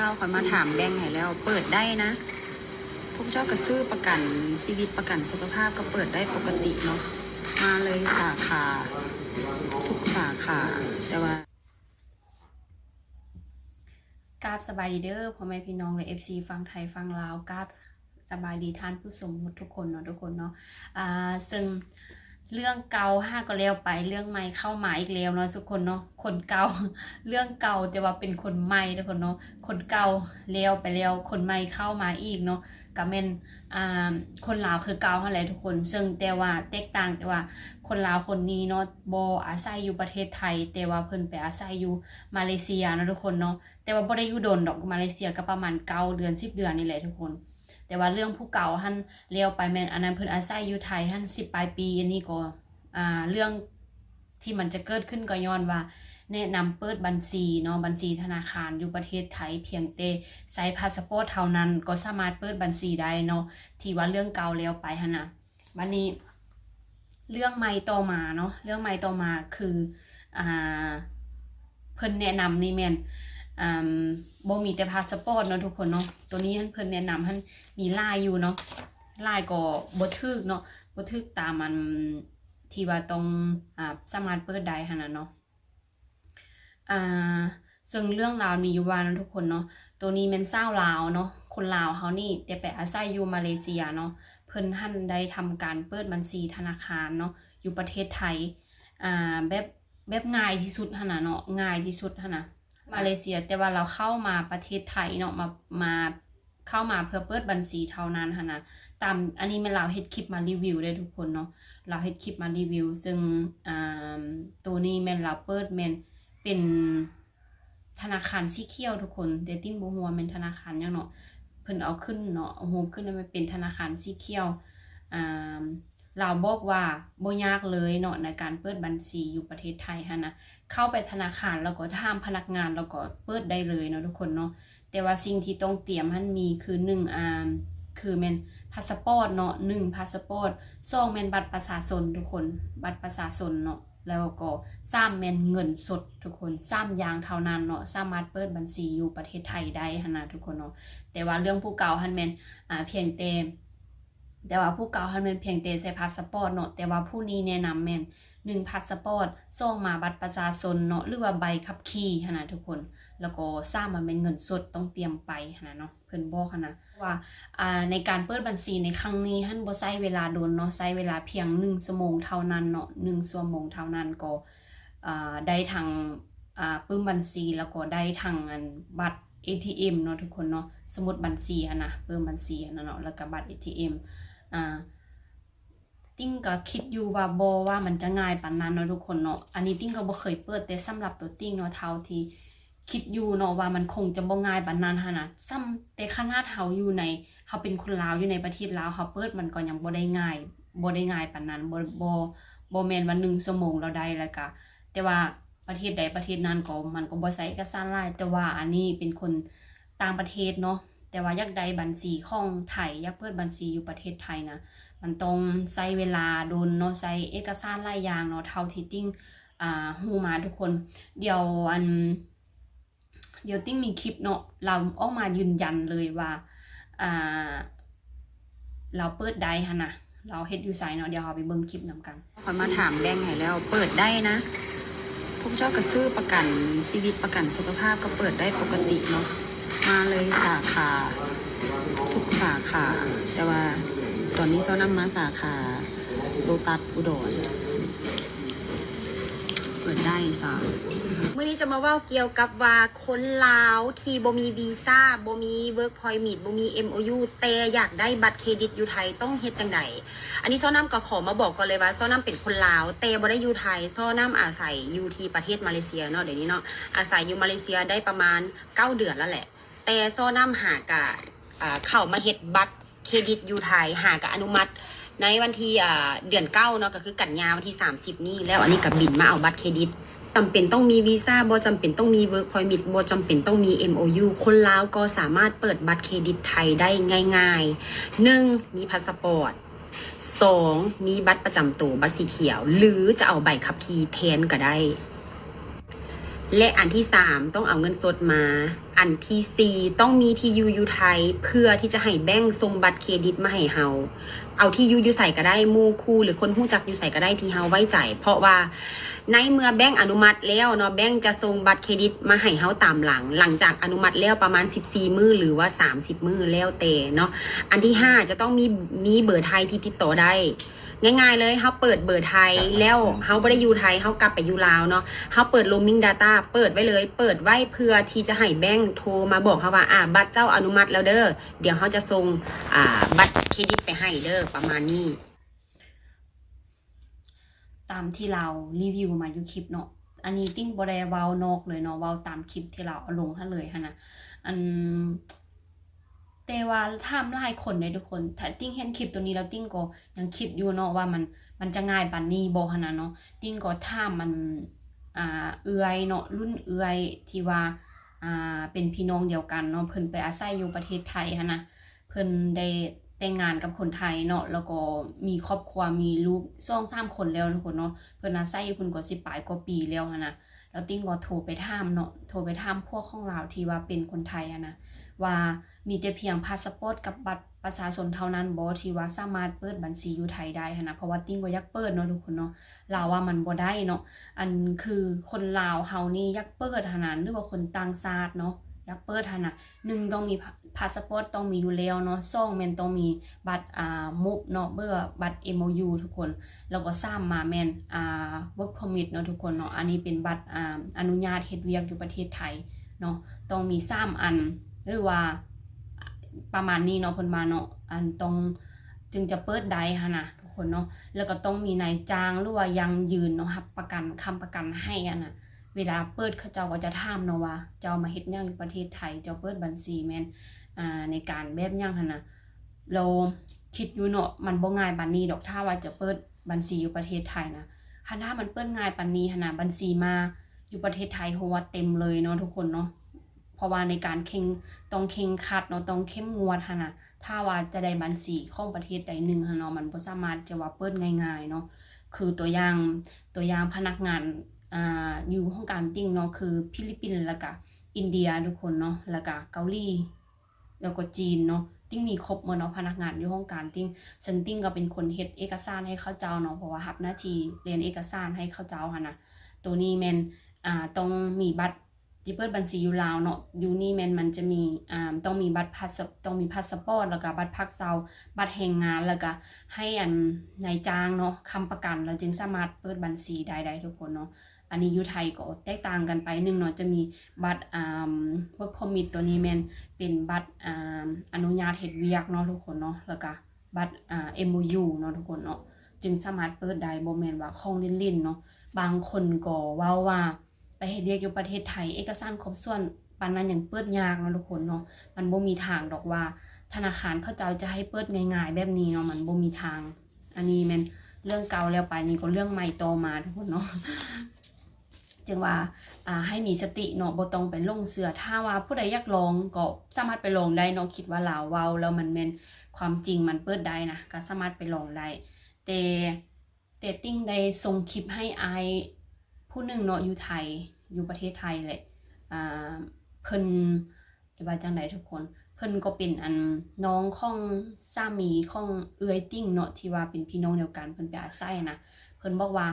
จ้าคอมาถามแบงค์ให้แล้ว เปิดได้นะพวกเจ้าก็ซื้อประกันชีวิตประกันสุขภาพก็เปิดได้ปกติเนาะมาเลยสาขาทุกสาขาแต่ว่ากราบสบายดีเด้อพ่อแม่พี่น้องและ FC ฟังไทยฟังลาวกราบสบายดีท่านผู้ชมทุกคนเนาะทุกคนเนาะอ่าซึ่ง เรื่องเกาห้าก็แล้วไป เรื่องใหม่เข้ามาอีกแล้วเนาะทุกคนเนาะคนเกาเรื่องเกาแต่ว่าเป็นคนใหม่ทุกคนเนาะคนเกาแล้วไปแล้วคนใหม่เข้ามาอีกเนาะก็แม่นอ่าคนลาวคือเกาเท่าไหร่ทุกคน ซึ่งแต่ว่าแตกต่างแต่ว่าคนลาวคนนี้เนาะบ่อาศัยอยู่ประเทศไทย แต่ว่าเพิ่นไปอาศัยอยู่มาเลเซียเนาะทุกคนเนาะแต่ว่าบ่ได้อยู่โดนดอกมาเลเซียก็ประมาณเกาเดือนสิบเดือนนี่แหละทุกคน แต่ว่าเรื่องผู้เก่าหันเลี้ยวไปแมนอันนั้นเพิ่นอาศัยอยู่ไทยหันสิบปลายปีอันนี้ก็อ่าเรื่องที่มันจะเกิดขึ้นก็ย้อนว่า แนะนำเปิดบัญชีเนาะบัญชีธนาคารอยู่ประเทศไทยเพียงแต่ใช้พาสปอร์ตเท่านั้นก็สามารถเปิดบัญชีได้เนาะที่ว่าเรื่องเก่าแล้วไปหั่นะวันนี้ เรื่องใหม่ต่อมาเนาะเรื่องใหม่ต่อมาคืออ่าเพิ่นแนะนำนี่แม่น อ่าบ่มีแต่พาสปอร์ตเนาะทุกคนเนาะตัวนี้ท่านเพิ่นแนะนำท่านมีลายอยู่เนาะลายก็บ่ทึกเนาะบ่ทึกตามมันที่ว่าต้องอ่าสามารถเปิดได้หั่นน่ะเนาะอ่าซึ่งเรื่องราวมีอยู่ว่านะทุกคนเนาะตัวนี้เป็นเศร้าลาวเนาะคนลาวเฮานี่แต่ไปอาศัยอยู่มาเลเซียเนาะเพิ่นท่านได้ทำการเปิดบัญชีธนาคารเนาะอยู่ประเทศไทยอ่าแบบแบบง่ายที่สุดหั่นน่ะเนาะง่ายที่สุดหั่นน่ะ มาเลเซียแต่ว่าเราเข้ามาประเทศไทยเนาะมามาเข้ามาเพื่อเปิดบัญชีเท่านั้นค่ะนะตามอันนี้เป็นเราเฮ็ดคลิปมารีวิวได้ทุกคนเนาะเราเฮ็ดคลิปมารีวิว ซึ่งอ่าตัวนี้แม่นเราเปิดแม่นเป็นธนาคารสีเขียวทุกคนแต่ติ้งบ่ฮู้ว่าแม่นธนาคารยังเนาะเพิ่นเอาขึ้นเนาะเอาโฮมขึ้นแล้วมันเป็นธนาคารสีเขียวอ่า เราบอกว่าบ่ยากเลยเนาะในการเปิดบัญชีอยู่ประเทศไทยหันะเข้าไปธนาคารแล้วก็ถามพนักงานแล้วก็เปิดได้เลยเนาะทุกคนเนาะแต่ว่าสิ่งที่ต้องเตรียมมันมีคือหนึ่งอ่าคือแมนพาสปอร์ตเนาะหนึ่งพาสปอร์ตสองแมนบัตรประชาชนทุกคนบัตรประชาชนเนาะแล้วก็สามแมนเงินสดทุกคนสามยางเท่านั้นเนาะสามารถเปิดบัญชีอยู่ประเทศไทยได้หันะทุกคนเนาะแต่ว่าเรื่องผู้เก่าหันแมนอ่าเพียงแต่ แต่ว่าผู้เก่าหันแมนเพียงแต่ใส่พาสปอร์ตเนาะแต่ว่าผู้นี้แนะนำแมนหนึ่งพาสปอร์ตส่งมาบัตรประชาชนเนาะหรือว่าใบขับขี่ขนาดทุกคน แล้วก็สร้างมาเป็นเงินสดต้องเตรียมไปขนาดเนาะเพิ่นบอกขนาดว่าอ่าในการเปิดบัญชีในครั้งนี้ท่านบ่ใช้เวลาโดนเนาะใช้เวลาเพียง1ชั่วโมงเท่านั้นเนาะ1ชั่วโมงเท่านั้นก็อ่าได้ทางอ่าปึ้มบัญชีแล้วก็ได้ทางอันบัตร ATM เนาะทุกคนเนาะสมุดบัญชีอะนะปึ้มบัญชีอะนะเนาะแล้วก็บัตร ATM อ่าติ้งก็คิดอยู่ว่าบว่ามันจะง่ายปานนั้นเนาะทุกคนเนาะอันนี้ติ้งก็บ่เคยเปิดแต่สำหรับตัวติ้งเนาะเท่าที่คิดอยู่เนาะว่ามันคงจะบ่ง่ายปานนั้นหั่นน่ะซ้ำแต่ขนาดเฮาอยู่ในเฮาเป็นคนลาวอยู่ในประเทศลาวเฮาเปิดมันก็ยังบ่ได้ง่ายบ่ได้ง่ายปานนั้นบ่บ่บ่แม่นว่า1ชั่วโมงเราได้แล้วก็แต่ว่าประเทศใดประเทศนั้นก็มันก็บ่ใช้เอกสารหลายแต่ว่าอันนี้เป็นคนต่างประเทศเนาะ แต่ว่ายากได้บัญชีของไทยยากเปิดบัญชีอยู่ประเทศไทยนะมันต้องใช้เวลาโดนเนาะใช้เอกสารหลายอย่างเนาะเท่าที่ติ้งอ่าฮูมาทุกคน เดี๋ยวอัน เดี๋ยวติ้งมีคลิปเนาะเราออกมายืนยันเลยว่าอ่าเราเปิดได้หั่นะเราเฮ็ดอยู่ไสเนาะเดี๋ยวเราไปเบิ่งคลิปนํกันคอมาถามแบงค์ให้แล้ว เปิดได้นะพวกเจ้าก็ซื้อประกันชีวิตประกันสุขภาพก็เปิดได้ปกติเนาะ เลยสาขา ทุกสาขา แต่ว่าตอนนี้เจ้านำมาสาขาโลตัสอุดรเปิดได้สาเมื่อนี้จะมาว่าเกี่ยวกับว่าคนลาวที่บ่มีวีซ่าบ่มีเวิร์กพอยต์มิบ่มี MOU แต่อยากได้บัตรเครดิตอยู่ไทยต้องเฮ็ดจังไดอันนี้ซ้อน้ำก็ขอมาบอกก่อนเลยว่าซ้อน้ำเป็นคนลาวแต่บ่ได้อยู่ไทยซ้อน้ำอาศัยอยู่ที่ประเทศมาเลเซียเนาะเดี๋ยวนี้เนาะอาศัยอยู่มาเลเซียได้ประมาณ 9 เดือนแล้วแหละ แต่ซ้อน้ำหากะเข้ามาเฮ็ดบัตรเครดิตอยู่ไทยหากะอนุมัติ ในวันที่เดือนเก้าเนาะก็คือกันยาวันที่ 30 นี้แล้วอันนี้กับบินมาเอาบัตรเครดิตจำเป็นต้องมีวีซ่าบ่จำเป็นต้องมีเวิร์กพอยต์มิบ่จำเป็นต้องมี MOU คนลาวก็สามารถเปิดบัตรเครดิตไทยได้ง่ายๆหนึ่งมีพาสปอร์ตสองมีบัตรประจำตัวบัตรสีเขียว หรือจะเอาใบขับขี่แทนก็ได้ และอันที่สามต้องเอาเงินสดมา อันที่สี่ต้องมีที่ยูยูไทย เพื่อที่จะให้แบงก์ส่งบัตรเครดิตมาให้เฮาเอาที่ยูยูใส่ก็ได้มูคู่ หรือคนหู้จักยูใส่ก็ได้ที่เฮาไว้ใจ เพราะว่าในเมื่อแบงก์อนุมัติแล้วเนาะแบงก์จะส่งบัตรเครดิตมาให้เฮาตามหลัง หลังจากอนุมัติแล้วประมาณ 14 มือหรือว่า 30 มือแล้วแต่เนาะอันที่ 5 จะต้องมีมีเบอร์ไทยที่ติดต่อได้ ง่ายๆเลยเขาเปิดเบอร์ไทยแล้วเขาไม่ได้อยู่ไทยเขากลับไปอยู่ลาวเนาะเขาเปิด roaming data เปิดไว้เลย เปิดไว้เพื่อที่จะให้แบงค์โทรมาบอกเขาว่าอ่าบัตรเจ้าอนุมัติแล้วเด้อเดี๋ยวเขาจะส่งอ่าบัตรเครดิตไปให้เด้อประมาณนี้ ตามที่เรารีวิวมาอยู่คลิปเนาะอันนี้ติ้งบได้เว้านอกเลยเนาะเว้าตามคลิปที่เราเอาลงให้เลยฮะนะอัน แต่ว่าไทม์ไลน์คนเนี่ยทุกคนถ้าติ้งเห็นคลิปตัวนี้แล้วติ้งก็ยังคิดอยู่เนาะว่ามันมันจะง่ายปานนี้บ่ฮะนะเนาะติ้งก็ถ้ามันอ่าเอื้อยเนาะรุ่นเอื้อยที่ว่าอ่าเป็นพี่น้องเดียวกันเนาะเพิ่นไปอาศัยอยู่ประเทศไทยฮะนะเพิ่นได้แต่งงานกับคนไทยเนาะแล้วก็มีครอบครัวมีลูกสองสามคนแล้วทุกคนเนาะเพิ่นอาศัยอยู่เพิ่นก็สิบปลายกว่าปีแล้วหันะแล้วติ้งก็โทรไปถามเนาะโทรไปถามพวกของเราวที่ว่าเป็นคนไทยอะนะ ว่ามีแต่เพียงพาสปอร์ตกับบัตรประชาชนเท่านั้นบ่ที่ว่าสามารถเปิดบัญชีอยู่ไทยได้นนะเพราะว่าติ้งบ่อยากเปิดเนาะทุกคนเนาะลาวว่ามันบ่ได้เนาะอันคือคนลาวเฮานี่อยากเปิดหันนะหรือว่าคนต่างชาติเนาะอยากเปิดหันนะหนึ่งต้องมีพาสปอร์ตต้องมีอยู่แล้วเนาะสองแม่นต้องมีบัตรอ่ามุกเนาะเบอร์บัตร MOU ทุกคน แล้วก็สร้างมาแมนอ่า work permit เนาะทุกคนเนาะอันนี้เป็นบัตรอ่าอนุญาตเฮ็ดเวียกอยู่ประเทศไทยเนาะต้องมีสามอัน หรือว่าประมาณนี้เนาะเพิ่นมาเนาะอันต้องจึงจะเปิดได้หั่นน่ะทุกคนเนาะแล้วก็ต้องมีนายจ้างหรือว่ายังยืนเนาะรับประกันคำประกันให้อะนะเวลาเปิดเขาเจ้าก็จะถามเนาะว่าเจ้ามาเฮ็ดหยังอยู่ประเทศไทยเจ้าเปิดบัญชีแมนอ่าในการแบบหยังหั่นน่ะเราคิดอยู่เนาะมันบ่ง่ายปานนี้ดอกถ้าว่าจะเปิดบัญชีอยู่ประเทศไทยนะคันถ้ามันเปิดง่ายปานนี้หั่นน่ะบัญชีมาอยู่ประเทศไทยเพราะว่าเต็มเลยเนาะทุกคนเนาะ เพราะว่าในการเข่งต้องเข่งคัดเนาะต้องเข้มงวดหั่นน่ะถ้าว่าจะได้บัญชีของประเทศใดหนึ่งหั่นเนาะมันบ่สามารถจะว่าเปิดง่ายๆเนาะคือตัวอย่างตัวอย่างพนักงานอ่าอยู่ห้องการติ้งเนาะคือฟิลิปปินส์แล้วก็อินเดียทุกคนเนาะแล้วก็เกาหลีแล้วก็จีนเนาะติ้งมีครบหมดเนาะพนักงานอยู่ห้องการติ้งซึ่งติ้งก็เป็นคนเฮ็ดเอกสารให้เขาเจ้าเนาะเพราะว่ารับหน้าที่เรียนเอกสารให้เขาเจ้าหั่นน่ะตัวนี้แมนอ่าต้องมีบัตร จิเปิดบัญชีอยู่ลาวเนาะอยู่นี่แมนมันจะมีอ่าต้องมีบัตรพาสต้องมีพาสปอร์ตแล้วก็บัตรพักเซาบัตรแรงงานแล้วก็ให้อันนายจ้างเนาะคำประกันแล้วจึงสามารถเปิดบัญชีได้ได้ทุกคนเนาะอันนี้อยู่ไทยก็แตกต่างกันไปหนึ่งเนาะจะมีบัตรอ่า work permit ตัวนี้แมนเป็นบัตรอ่าอนุญาตเฮ็ดเวียกเนาะทุกคนเนาะแล้วก็บัตรอ่า MOU เนาะทุกคนเนาะจึงสามารถเปิดได้โบแมนว่าของเล่นๆเนาะบางคนก็ว้าว่า ไปเฮ็ดเวียกอยู่ประเทศไทยเอกสารครบถ้วนปานนั้นยังเปิดยากเนาะทุกคนเนาะมันบ่มีทางดอกว่า ธนาคารเขาเจ้าจะให้เปิดง่ายๆ แบบนี้เนาะมันบ่มีทาง อันนี้ม่นเรื่องเก่าแล้วไปนี่ก็เรื่องใหม่ต่อมาทุกคนเนาะจึงว่าอ่าให้มีสติเนาะบ่ต้องไปลงเสือถ้าว่าผู้ใดอยากลองก็สามารถไปลองได้เนาะคิดว่าลาวเว้าแล้วมันแม่นความจริงมันเปิดได้นะก็สามารถไปลองได้แต่แต่ติ้งได้ส่งคลิปให้ไอ ผู้หนึ่งเนาะอยู่ไทยอยู่ประเทศไทยแหละอ่าเพิ่นว่าจังไดทุกคน เพิ่นก็เป็นอันน้องของสามีของเอื้อยติ้งเนาะที่ว่าเป็นพี่น้องเดียวกันเพิ่นไปอาศัยนะเพิ่นบอกว่า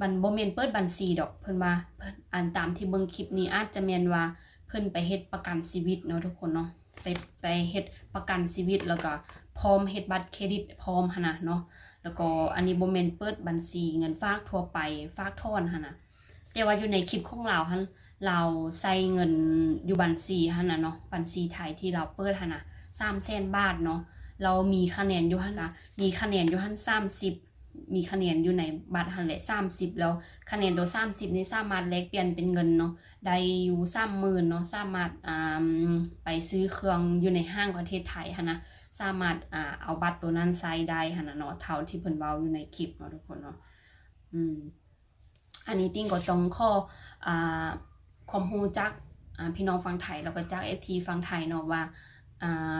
บันบ่แม่นเปิดบัญชีดอกเพิ่นว่าเพิ่นอันตามที่เบิ่งคลิปนี้อาจจะแม่นว่าเพิ่นไปเฮ็ดประกันชีวิตเนาะทุกคนเนาะไปไปเฮ็ดประกันชีวิตแล้วก็ พร้อมเฮ็ดบัตรเครดิตพร้อมหั่นน่ะเนาะแล้วก็อันนี้บ่แม่นเปิดบัญชีเงินฝากทั่วไปฝากถอนหั่นน่ะแต่ว่าอยู่ในคลิปของเราหั่นเราใส่เงินอยู่บัญชีหั่นน่ะเนาะบัญชีไทยที่เราเปิดหั่นน่ะ300,000บาทเนาะเรามีคะแนนอยู่หันก็มีคะแนนอยู่หั่น30มีคะแนนอยู่ในบัตรหันและสามสิบแล้วคะแนนตัวสามสิบนี่สามารถแลกเปลี่ยนเป็นเงินเนาะได้อยู่สามหมื่นเนาะสามารถอ่าไปซื้อเครื่องอยู่ในห้างประเทศไทยหันนะ สามารถอ่าเอาบัตรตัวนั้นใช้ได้หันนะเนาะเท่าที่เพิ่นเว้าอยู่ในคลิปเนาะทุกคนเนาะอืมอันนี้ติ้งก็ต้องข้ออ่าความรู้จักอ่าพี่น้องฟังไทยแล้วก็จากเอทีฟังไทยเนาะว่าอ่า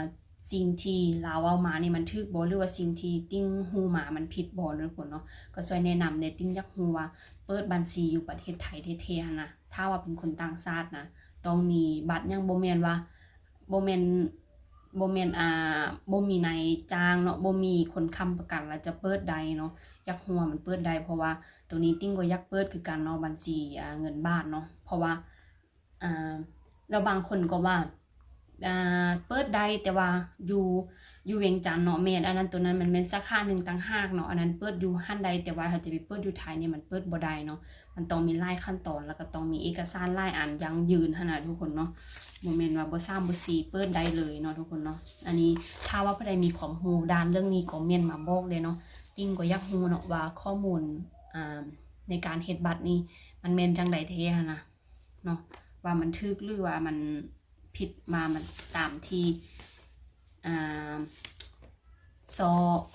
สิ่งที่ลาเอามานี่มันถูกบ่หรือว่าสิ่งที่ติ้งฮู้มามันผิดบ่ทุกคนเนาะก็ช่วยแนะนำในติ้งอยากฮู้ว่าเปิดบัญชีอยู่ประเทศไทยแท้ๆนะถ้าว่าเป็นคนต่างชาตินะต้องมีบัตรยังบ่แมนว่าบ่แมน บ่แม่นอ่าบ่มีนายจ้างเนาะบ่มีคนค้ำประกันแล้วจะเปิดใดเนาะอยากหัวมันเปิดได้เพราะว่าตัวนี้ติ้งก็อยากเปิดคือการเนาะบัญชีอ่าเงินบาทเนาะเพราะว่าอ่าแล้วบางคนก็ว่าอ่าเปิดได้แต่ว่าอยู่ อยู่เวียงจันทน์เนาะแมนอันนั้นตัวนั้นมันเป็นสาขาหนึ่งต่างหากเนาะอันนั้นเปิดอยู่หันใดแต่ว่าถ้าจะไปเปิดอยู่ไทยเนี่ยมันเปิดบ่ได้เนาะมันต้องมีไล่ขั้นตอนแล้วก็ต้องมีเอกสารไล่อันยังยืนขนาดทุกคนเนาะโมเมนต์ว่าบ่ซ้ำบ่ซีเปิดได้เลยเนาะทุกคนเนาะอันนี้ถ้าว่าผู้ใดมีความรู้ด้านเรื่องนี้ก็เมียนมาบอกเลยเนาะจริงก็อยากรู้เนาะว่าข้อมูลอ่าในการเฮ็ดบัตรนี้มันแม่นจังใดแท้หั้นะเนาะว่ามันถูกหรือว่ามันผิดมามันตามที่ อ่าซอ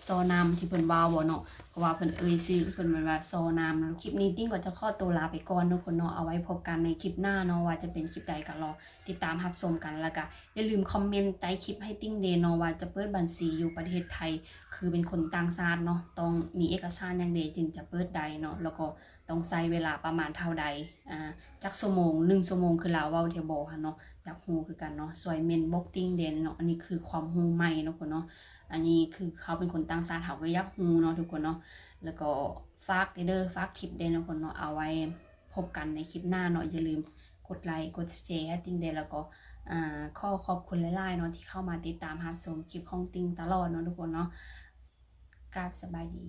ซอนำที่เพิ่นว่าบ่เนาะเพราะว่าเพิ่นเอ่ยชื่อเพิ่นมันว่าโซนามคลิปนี้ติ้งก็จะขอตัวลาไปก่อนทุกคนเนาะเอาไว้พบกันในคลิปหน้าเนาะว่าจะเป็นคลิปใดก็รอติดตามรับชมกันแล้วก็อย่าลืมคอมเมนต์ใต้คลิปให้ติ้งเดย์เนาะว่าจะเปิดบัญชีอยู่ประเทศไทย คือเป็นคนต่างชาติเนาะต้องมีเอกสารอย่างเดจึงจะเปิดใดเนาะแล้วก็ต้องใช้เวลาประมาณเท่าใดอ่าจักชั่วโมงหนึ่งชั่วโมงคือลาวเว้าเทยวบ่ค่ะเนาะ จักฮู้คือกันเนาะสวยเมนบกติ้งเดนเนาะอันนี้คือความฮู้ใหม่เนาะคนเนาะอันนี้คือเขาเป็นคนต่างชาติเขาก็ยากฮู้เนาะทุกคนเนาะแล้วก็ฝากเด้อฝากคลิปเด้อนาะคนเนาะเอาไว้พบกันในคลิปหน้าเนาะอย่าลืมกดไลค์กดแชร์ให้ติ้งเด้อแล้วก็อ่าขอขอบคุณหลายๆเนาะที่เข้ามาติดตามรับชมคลิปของติ้งตลอดเนาะทุกคนเนาะกราบสบายดี